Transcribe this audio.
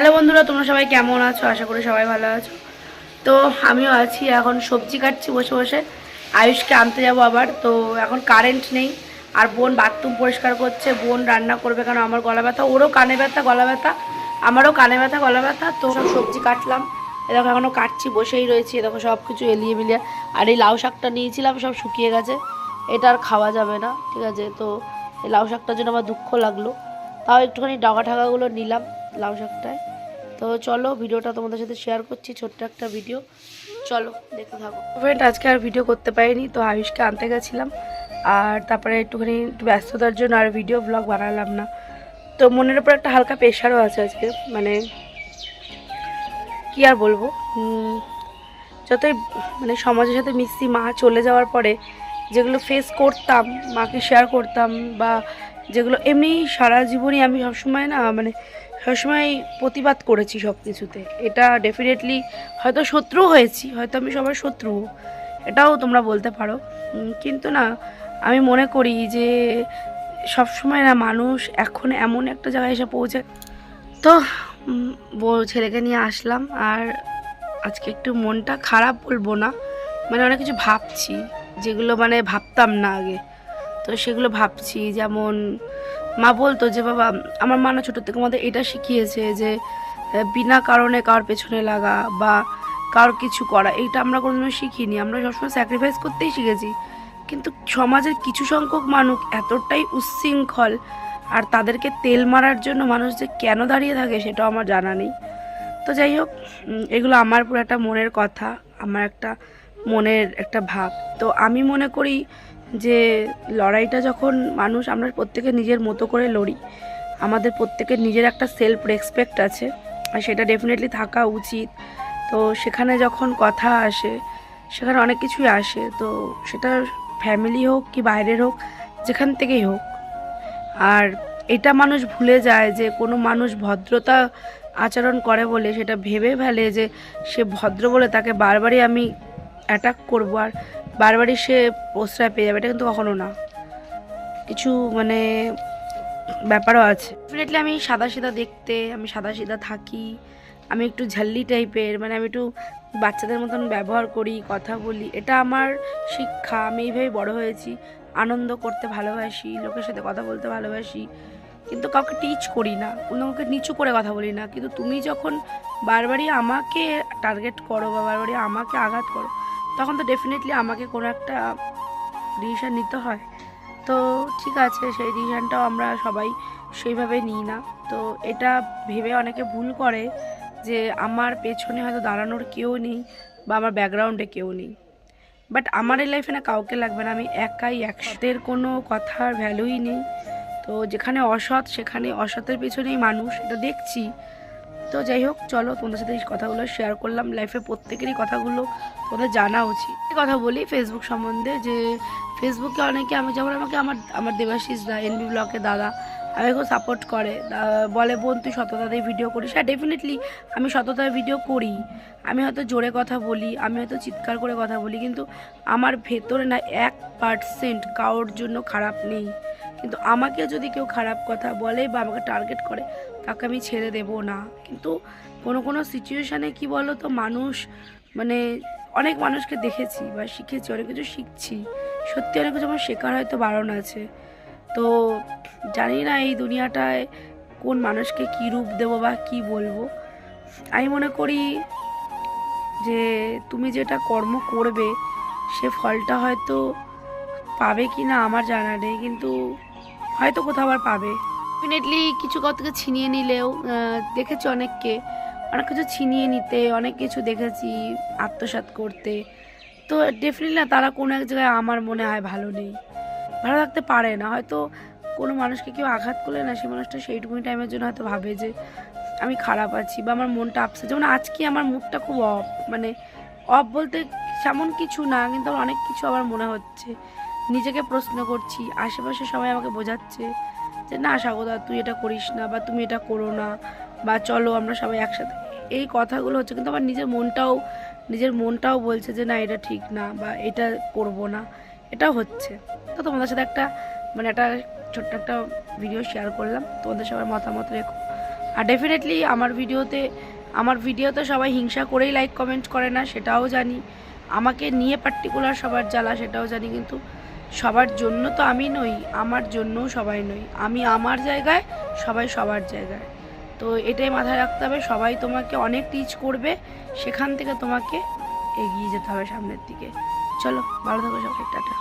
Hello বন্ধুরা, তোমরা সবাই কেমন আছো? আশা করি সবাই ভালো আছো। তো আমিও আছি, এখন সবজি কাটছি বসে বসে। আয়ুষকে আনতে যাব আবার। তো এখন কারেন্ট নেই, আর বোন বাথরুম পরিষ্কার করছে। বোন রান্না করবে কারণ আমার গলা ব্যথা। ওরও কানে ব্যথা, গলা ব্যথা। আমারও কানে ব্যথা, গলা ব্যথা। তো সব সবজি কাটলাম। এ দেখো এখনও কাটছি, বসেই রয়েছি। এ দেখো, সব কিছু এলিয়ে মিলিয়ে আর এই লাউ শাকটা নিয়েছিলাম, সব শুকিয়ে গেছে। এটা আর খাওয়া যাবে না, ঠিক আছে? তো এই লাউ শাকটার জন্য আমার দুঃখ লাগল। তাও একটুখানি ডাগা ঠাগাগুলো নিলাম লাউ শাকটায়। তো চলো ভিডিওটা তোমাদের সাথে শেয়ার করছি, ছোট্ট একটা ভিডিও চলো, দেখতে থাকো। ফ্রেন্ড আজকে আর ভিডিও করতে পারিনি, তো আয়ুষকে আনতে গেছিলাম। আর তারপরে একটুখানি একটু ব্যস্ততার জন্য আর ভিডিও ব্লগ বানালাম না। তো মনের উপর একটা হালকা প্রেশারও আছে আজকে মানে কি আর বলব? যতই মানে সমাজের সাথে মিশছি, মা চলে যাওয়ার পরে যেগুলো ফেস করতাম, মাকে শেয়ার করতাম, বা যেগুলো, এমনি সারা জীবনই আমি সবসময় না মানে সবসময় প্রতিবাদ করেছি সব কিছুতে এটা ডেফিনেটলি হয়তো শত্রু হয়েছি, হয়তো আমি সবার শত্রু, এটাও তোমরা বলতে পারো। কিন্তু না, আমি মনে করি যে সবসময় না মানুষ এখন এমন একটা জায়গায় এসে পৌঁছে তো ছেলেকে নিয়ে আসলাম আর আজকে একটু মনটা খারাপ বলব না মানে অনেক কিছু ভাবছি, যেগুলো মানে ভাবতাম না আগে। তো সেগুলো ভাবছি, যেমন মা বলতো যে, বাবা, আমার মা না ছোটো থেকে আমাদের এটা শিখিয়েছে যে বিনা কারণে কার পেছনে লাগা বা কার কিছু করা, এইটা আমরা কোনোদিনও শিখিনি। আমরা সবসময় স্যাক্রিফাইস করতেই শিখেছি। কিন্তু সমাজের কিছু সংখ্যক মানুষ এতটাই উচ্ছৃঙ্খল আর তাদেরকে তেল মারার জন্য মানুষ যে কেন দাঁড়িয়ে থাকে সেটাও আমার জানা নেই। তো যাই হোক এগুলো আমার পুরো একটা মনের কথা, আমার একটা মনের একটা ভাব। তো আমি মনে করি যে লড়াইটা যখন মানুষ, আমরা প্রত্যেকে নিজের মতো করে লড়ি, আমাদের প্রত্যেকের নিজের একটা সেলফ রেসপেক্ট আছে, আর সেটা ডেফিনেটলি থাকা উচিত। তো সেখানে যখন কথা আসে, সেখানে অনেক কিছুই আসে, তো সেটা ফ্যামিলি হোক কি বাইরের হোক, যেখান থেকেই হোক। আর এটা মানুষ ভুলে যায় যে কোনো মানুষ ভদ্রতা আচরণ করে বলে সেটা ভেবে ফেলে যে সে ভদ্র বলে তাকে বারবারই আমি অ্যাটাক করব, আর বারবারই সে প্রশ্রয় পেয়ে যাবে, এটা কিন্তু কখনো না। কিছু মানে ব্যাপারও আছে। ডেফিনেটলি আমি সাদা সিধা দেখতে, আমি সাদা সিধা থাকি, আমি একটু ঝাল্লি টাইপের মানে আমি একটু বাচ্চাদের মতন ব্যবহার করি, কথা বলি, এটা আমার শিক্ষা। আমি এইভাবে বড় হয়েছি, আনন্দ করতে ভালোবাসি, লোকের সাথে কথা বলতে ভালোবাসি, কিন্তু কাউকে টিচ করি না কাউকে নিচু করে কথা বলি না। কিন্তু তুমি যখন বারবারই আমাকে টার্গেট করো বা বারবারই আমাকে আঘাত করো তখন তো ডেফিনেটলি আমাকে কোনো একটা ডিসিশান নিতে হয়। তো ঠিক আছে, সেই ডিসিশানটাও আমরা সবাই সেইভাবে নিই না। তো এটা ভেবে অনেকে ভুল করে যে আমার পেছনে হয়তো দাঁড়ানোর কেউ নেই বা আমার ব্যাকগ্রাউন্ডে কেউ নেই। বাট আমার এই লাইফে না কাউকে লাগবে না, আমি একাই, একসাথের কোনো কথার ভ্যালুই নেই। তো যেখানে অসৎ, সেখানে অসতের পেছনেই মানুষ, এটা দেখছি। তো যাই হোক, চলো তোমাদের সাথে এই কথাগুলো শেয়ার করলাম। লাইফে প্রত্যেকেরই কথাগুলো তোমাদের জানা উচিত। কথা বলি ফেসবুক সম্বন্ধে যে ফেসবুকে অনেকে আমি যেমন আমাকে আমার আমার দেবাশিস দা এনবি ব্লকে দাদা, আমাকে খুব সাপোর্ট করে। বলে, বোন, তুই সততা দিয়ে ভিডিও করিস। হ্যাঁ ডেফিনেটলি আমি সততায় ভিডিও করি। আমি হয়তো জোরে কথা বলি, আমি হয়তো চিৎকার করে কথা বলি, কিন্তু আমার ভেতরে না এক পার্সেন্ট কারোর জন্য খারাপ নেই। কিন্তু আমাকে যদি কেউ খারাপ কথা বলে বা আমাকে টার্গেট করে, তাকে আমি ছেড়ে দেব না। কিন্তু কোনো কোনো সিচুয়েশানে কি বলো তো মানুষ মানে অনেক মানুষকে দেখেছি বা শিখেছি, অনেক কিছু শিখছি। সত্যি অনেক কিছু আমার শেখার হয়তো বারণ আছে। তো জানি না এই দুনিয়াটায় কোন মানুষকে কী রূপ দেবো বা কি বলব। আমি মনে করি যে তুমি যেটা কর্ম করবে, সে ফলটা হয়তো পাবে কি না আমার জানা নেই, কিন্তু হয়তো কোথাও আবার পাবে। ডেফিনেটলি কিছু কথাকে ছিনিয়ে নিলেও দেখেছি অনেককে। অনেক কিছু ছিনিয়ে নিতে, অনেক কিছু দেখেছি আত্মসাৎ করতে। তো ডেফিনেটলি না, তারা কোনো এক জায়গায় আমার মনে হয় ভালো নেই। ভালো থাকতে পারে না, হয়তো কোনো মানুষকে কেউ আঘাত করলে না, সেই মানুষটা সেইটুকুনি টাইমের জন্য হয়তো ভাবে যে আমি খারাপ আছি বা আমার মনটা আপসে যেমন আজকে আমার মুডটা খুব অফ মানে অফ বলতে তেমন কিছু না, কিন্তু অনেক কিছু আমার মনে হচ্ছে। নিজেকে প্রশ্ন করছি, আশেপাশে সবাই আমাকে বোঝাচ্ছে যে, না স্বাগতা তুই এটা করিস না বা তুমি এটা করো না বা চলো আমরা সবাই একসাথে। এই কথাগুলো হচ্ছে কিন্তু আমার নিজের মনটাও নিজের মনটাও বলছে যে, না, এটা ঠিক না বা এটা করব না। এটাও হচ্ছে। তো তোমাদের সাথে একটা মানে একটা ছোট্ট একটা ভিডিও শেয়ার করলাম। তোমাদের সবার মতামত রেখো। আর ডেফিনেটলি আমার ভিডিওতে আমার ভিডিওতে সবাই হিংসা করেই লাইক কমেন্ট করে না, সেটাও জানি। আমাকে নিয়ে পার্টিকুলার সবার জ্বালা, সেটাও জানি। কিন্তু সবার জন্য তো আমি নই, আমার জন্যও সবাই নই। আমি আমার জায়গায়, সবাই সবার জায়গায়। তো এটাই মাথায় রাখতে হবে, সবাই তোমাকে অনেক টিচ করবে, সেখান থেকে তোমাকে এগিয়ে যেতে হবে সামনের দিকে। চলো, ভালো থাকো সবাই, টাটা।